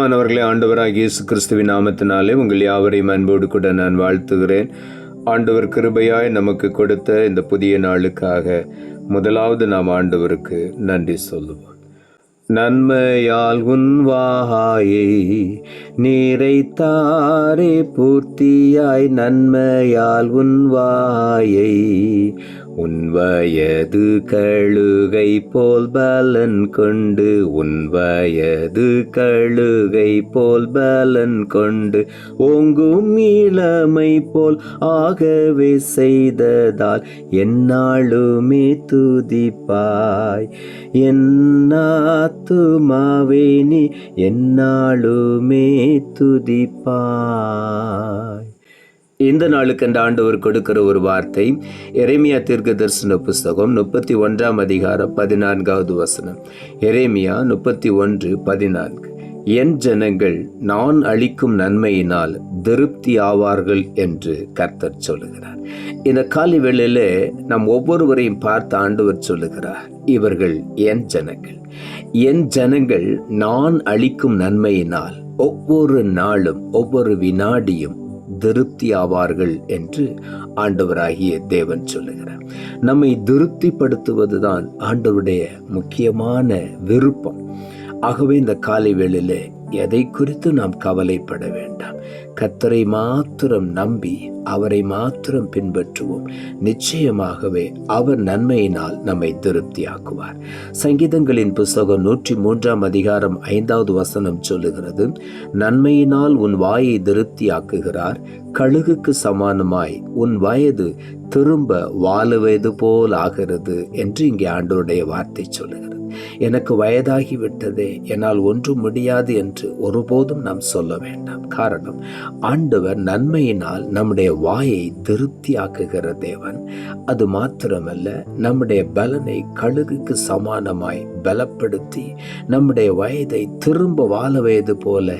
பிரியமானவர்களே ஆண்டவராக இயேசு கிறிஸ்துவின் நாமத்தினாலே உங்கள் யாவரையும் அன்போடு கூட நான் வாழ்த்துகிறேன். ஆண்டவர் கிருபையாய் நமக்கு கொடுத்த இந்த புதிய நாளுக்காக முதலாவது நாம் ஆண்டவருக்கு நன்றி சொல்லுவோம். நன்மையால் உன் வாயை நீரைத்தாரே பூர்த்தியாய் நன்மையால் உன் வாயை உன் வயது கழுகை போல் பலன் கொண்டு உன் வயது கழுகை போல் பலன் கொண்டு ஓங்கும் இளமை போல் ஆகவே செய்ததால் என்னாலுமே துதிப்பாய். என்னாத்துமாவே நீ என்னாலுமே துதிப்பாய். இந்த நாளுக்கு அந்த ஆண்டவர் கொடுக்கிற ஒரு வார்த்தை எரேமியா தீர்க்க தரிசன புஸ்தகம் முப்பத்தி ஒன்றாம் அதிகாரம் பதினான்காவது வசனம். எரேமியா முப்பத்தி ஒன்று பதினான்கு. என் ஜனங்கள் நான் அளிக்கும் நன்மையினால் திருப்தி ஆவார்கள் என்று கர்த்தர் சொல்லுகிறார். இந்த காலை வேளையில் நம் ஒவ்வொருவரையும் பார்த்து ஆண்டவர் சொல்லுகிறார் இவர்கள் என் ஜனங்கள். என் ஜனங்கள் நான் அளிக்கும் நன்மையினால் ஒவ்வொரு நாளும் ஒவ்வொரு வினாடியும் திருப்தி ஆவார்கள் என்று ஆண்டவராகிய தேவன் சொல்லுகிறார். நம்மை திருப்திப்படுத்துவதுதான் ஆண்டவருடைய முக்கியமான விருப்பம். ஆகவே இந்த காலை வேளையில் எதை குறித்து நாம் கவலைப்பட வேண்டாம். கத்தரை மாத்திரம் நம்பி அவரை மாத்திரம் பின்பற்றுவோம். நிச்சயமாகவே அவர் நன்மையினால் நம்மை திருப்தியாக்குவார். சங்கீதங்களின் புஸ்தகம் நூற்றி மூன்றாம் அதிகாரம் ஐந்தாவது வசனம் சொல்லுகிறது நன்மையினால் உன் வாயை திருப்தியாக்குகிறார் கழுகுக்கு சமானமாய் உன் வயது திரும்ப வாழுவது போல் ஆகிறது என்று இங்கே ஆண்டோருடைய வார்த்தை சொல்லுகிறது. எனக்கு வயதாகி விட்டதே என்னால் ஒன்றும் முடியாது என்று ஒருபோதும் நாம் சொல்ல வேண்டாம். காரணம் ஆண்டவர் நன்மையினால் நம்முடைய வாயை திருப்தியாக்குகிற தேவன். அது மாத்திரமல்ல நம்முடைய பலனை கழுகுக்கு சமானமாய் பலப்படுத்தி நம்முடைய வயதை திரும்ப வாழ வயது போல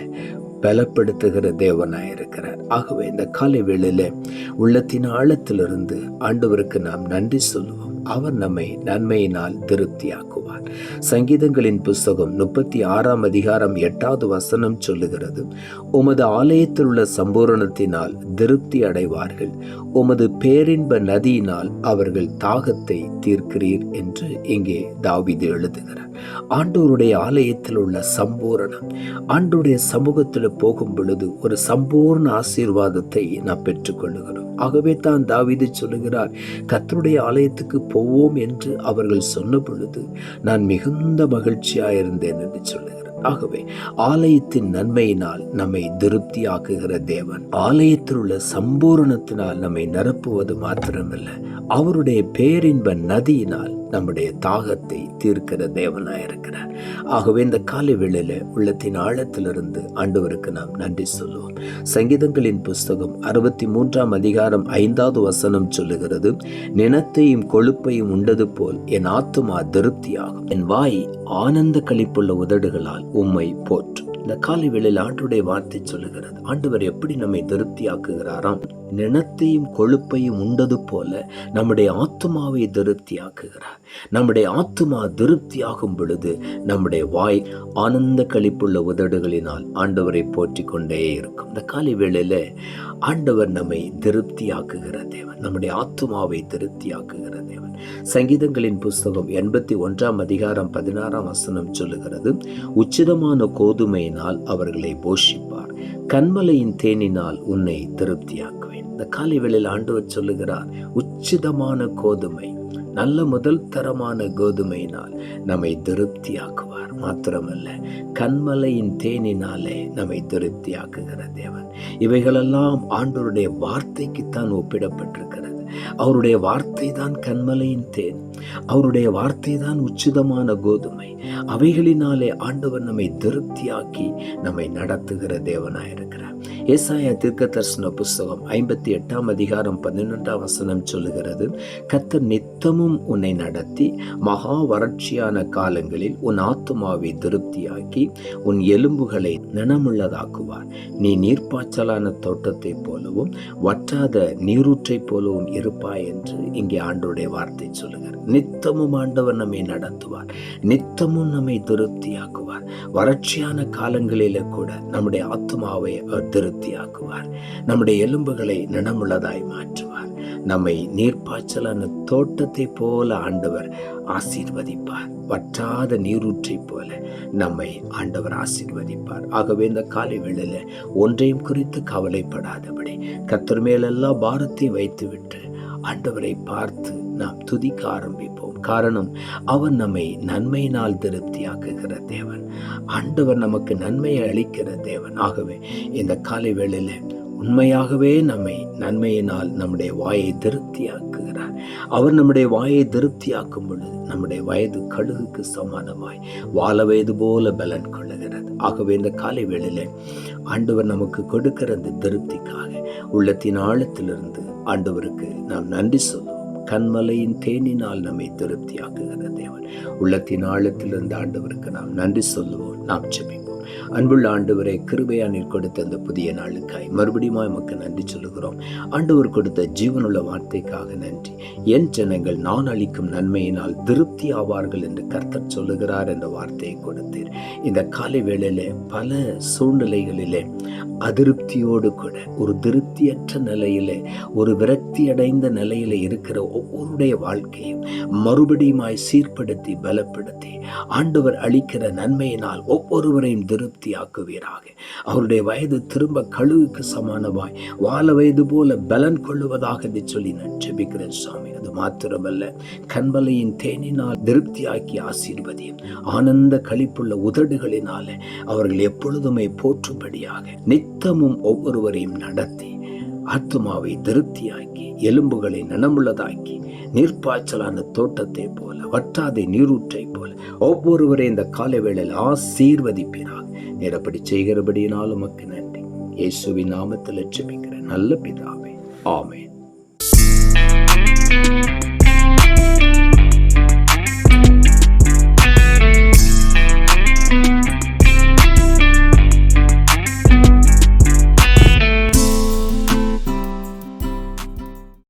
பலப்படுத்துகிற தேவனாய் இருக்கிறார் ஆகவே இந்த காலை வேளையில் உள்ளத்தின் ஆழத்திலிருந்து ஆண்டவருக்கு நாம் நன்றி சொல்லுவோம். அவர் நம்மை நன்மையினால் திருப்தியாக்குவார். சங்கீதங்களின் புஸ்தகம் முப்பத்தி ஆறாம் அதிகாரம் எட்டாவது வசனம் சொல்லுகிறது உமது ஆலயத்தில் உள்ள சம்பூரணத்தினால் திருப்தி அடைவார்கள். உமது பேரின்ப நதியினால் அவர்கள் தாகத்தை தீர்க்கிறீர் என்று இங்கே தாவிது எழுதுகிறார். ஆண்டோருடைய ஆலயத்தில் உள்ள சம்பூரணம். ஆண்டோருடைய சமூகத்தில் போகும் பொழுது ஒரு சம்பூர்ண ஆசீர்வாதத்தை நாம் பெற்றுக்கொள்ளுகிறோம். ஆகவே தான் தாவிது சொல்லுகிறார் கத்தருடைய ஆலயத்துக்கு போவோம் என்று அவர்கள் சொன்ன பொழுது நான் மிகுந்த மகிழ்ச்சியாயிருந்தேன் என்று சொல்லுகிறார் ஆகவே ஆலயத்தின் நன்மையினால் நம்மை திருப்தியாக்குகிற தேவன். ஆலயத்தில் உள்ள சம்பூரணத்தினால் நம்மை நிரப்புவது மாத்திரமல்ல அவருடைய பேரின்ப நதியினால் நம்முடைய தாகத்தை தீர்க்கிற தேவனாயிருக்கிறார் ஆகவே இந்த காலை வேளையில் உள்ளத்தின் ஆழத்திலிருந்து ஆண்டவருக்கு நாம் நன்றி சொல்லுவோம். சங்கீதங்களின் புஸ்தகம் அறுபத்தி மூன்றாம் அதிகாரம் ஐந்தாவது வசனம் சொல்லுகிறது நினத்தையும் கொழுப்பையும் உண்டது போல் என் ஆத்துமா திருப்தியாகும். என் வாய் ஆனந்த கழிப்புள்ள உதடுகளால் உம்மை போற்று. இந்த காலை வேளையில் ஆண்டுடைய வார்த்தை சொல்லுகிறது. ஆண்டவர் எப்படி நம்மை திருப்தியாக்குகிறாராம்? நினத்தையும் கொழுப்பையும் உண்டது போல நம்முடைய ஆத்மாவை திருப்தியாக்குகிறார். நம்முடைய ஆத்மா திருப்தியாகும் பொழுது நம்முடைய வாய் ஆனந்த கழிப்புள்ள உதடுகளினால் ஆண்டவரை போற்றி கொண்டே இருக்கும். இந்த காலை வேளையில் ஆண்டவர் நம்மை திருப்தியாக்குகிற தேவன் நம்முடைய ஆத்மாவை திருப்தியாக்குகிற தேவன். சங்கீதங்களின் புஸ்தகம் எண்பத்தி ஒன்றாம் அதிகாரம் பதினாறாம் வசனம் சொல்லுகிறது உச்சிதமான கோதுமையினால் அவர்களை போஷிப்பார். கண்மலையின் தேனினால் உன்னை திருப்தியாக்குவேன். இந்த காலை வேளையில் ஆண்டவர் சொல்லுகிறார் உச்சிதமான கோதுமை நல்ல முதல் தரமான கோதுமையினால் நம்மை திருப்தியாக்குவார். மாத்திரமல்ல கண்மலையின் தேனினாலே நம்மை திருப்தியாக்குகிற தேவன். இவைகளெல்லாம் ஆண்டவருடைய வார்த்தைக்குத்தான் ஒப்பிடப்பட்டிருக்கிறது. அவருடைய வார்த்தை தான் கண்மலையின் தேன். அவருடைய வார்த்தை தான் உச்சிதமான கோதுமை. அவைகளினாலே ஆண்டவர் நம்மை திருப்தியாக்கி நம்மை நடத்துகிற தேவனாயிருக்கிறார். ஏசாயா தீர்க்க தரிசன புஸ்தகம் ஐம்பத்தி எட்டாம் அதிகாரம் பதினொன்றாம் வசனம் சொல்லுகிறது கத்தர் நித்தமும் உன்னை நடத்தி மகா வறட்சியான காலங்களில் உன் ஆத்துமாவை திருப்தியாக்கி உன் எலும்புகளை நனமுள்ளதாக்குவார். நீ நீர்ப்பாய்ச்சலான தோட்டத்தைப் போலவும் வற்றாத நீரூற்றைப் போலவும் இருப்பாய் என்று இங்கே ஆண்டோடைய வார்த்தை சொல்லுகிறார். நித்தமும் ஆண்டவர் நம்மை நடத்துவார். நித்தமும் நம்மை திருப்தியாக்குவார். வறட்சியான காலங்களில கூட நம்முடைய ஆத்மாவை திரு திருப்தியாக்குவார் நம்முடைய எலும்புகளை நனமுள்ளதாய் மாற்றுவார். நம்மை நீர்ப்பாய்ச்சலான தோட்டத்தை போல ஆண்டவர் ஆசீர்வதிப்பார். வற்றாத நீரூற்றை போல நம்மை ஆண்டவர் ஆசீர்வதிப்பார். ஆகவே இந்த காலை வேளையில் ஒன்றையும் குறித்து கவலைப்படாதபடி கத்தர் மேலெல்லாம் பாரத்தை வைத்துவிட்டு ஆண்டவரை பார்த்து நாம் துதிக்க ஆரம்பிப்போம். காரணம் அவர் நம்மை நன்மையினால் திருப்தியாக்குகிற தேவன். ஆண்டவர் நமக்கு நன்மையை அளிக்கிற தேவன். ஆகவே இந்த காலை வேளையில் உண்மையாகவே நம்மை நன்மையினால் நம்முடைய வாயை திருப்தியாக்குகிறார். அவர் நம்முடைய வாயை திருப்தியாக்கும் பொழுது நம்முடைய வயது கழுகுக்கு சமானமாய் வாழ வயது போல பலன் கொள்ளுகிறது. ஆகவே இந்த காலை வேளையில் ஆண்டவர் நமக்கு கொடுக்கிற அந்த திருப்திக்காக உள்ளத்தின் ஆழத்திலிருந்து ஆண்டவருக்கு நாம் நன்றி சொல்ல கண்மலையின் தேனினால் நம்மை திருப்தியாக்குகிற தேவன். உள்ளத்தின் ஆழத்திலிருந்து ஆண்டவருக்கு நாம் நன்றி சொல்லுவோம். நாம் ஜெபிப்போம். அன்புள்ள ஆண்டவரை கிருபையா நீர் கொடுத்த அந்த புதிய நாளுக்காய். மறுபடியும் மக்கள் நன்றி சொல்லுகிறோம். ஆண்டவர் கொடுத்த ஜீவனுள்ள வார்த்தைக்காக நன்றி. என் ஜனங்கள் நான் அளிக்கும் நன்மையினால் திருப்தி ஆவார்கள் என்று கர்த்தர் சொல்லுகிறார் என்ற வார்த்தையை கொடுத்தீர். இந்த காலை வேளையில பல சூழ்நிலைகளிலே அதிருப்தியோடு கூட ஒரு திருப்தியற்ற நிலையிலே ஒரு விரக்தி அடைந்த நிலையில இருக்கிற ஒவ்வொருடைய வாழ்க்கையும் மறுபடியுமாய் சீர்படுத்தி பலப்படுத்தி ஆண்டவர் அளிக்கிற நன்மையினால் ஒவ்வொருவரையும் திருப்தி திருப்தியாக்குவீராக அவருடைய வயது திரும்ப கழுவுக்கு சமானமாய் வாழ வயது போல பலன் கொள்ளுவதாக என்று சொல்லி நான் ஜெபிக்கிறேன் சுவாமி. அது மாத்திரமல்ல கண்பலையின் தேனினால் திருப்தியாக்கி ஆசீர்வதியும் ஆனந்த களிப்புள்ள உதடுகளினால அவர்கள் எப்பொழுதுமே போற்றும்படியாக நித்தமும் ஒவ்வொருவரையும் நடத்தி ஆத்மாவை திருப்தியாக்கி எலும்புகளை நனமுள்ளதாக்கி நீர்ப்பாய்ச்சலான தோட்டத்தை போல வற்றாத நீரூற்றை போல ஒவ்வொருவரை இந்த காலை வேளையில் ஆசீர்வதிப்பீராக. நிரப்படி செய்கிறபடியினால் உமக்கு நன்றி. இயேசுவின் நாமத்தில் லட்சுமிக்கிற நல்ல பிதாவே. ஆமேன்.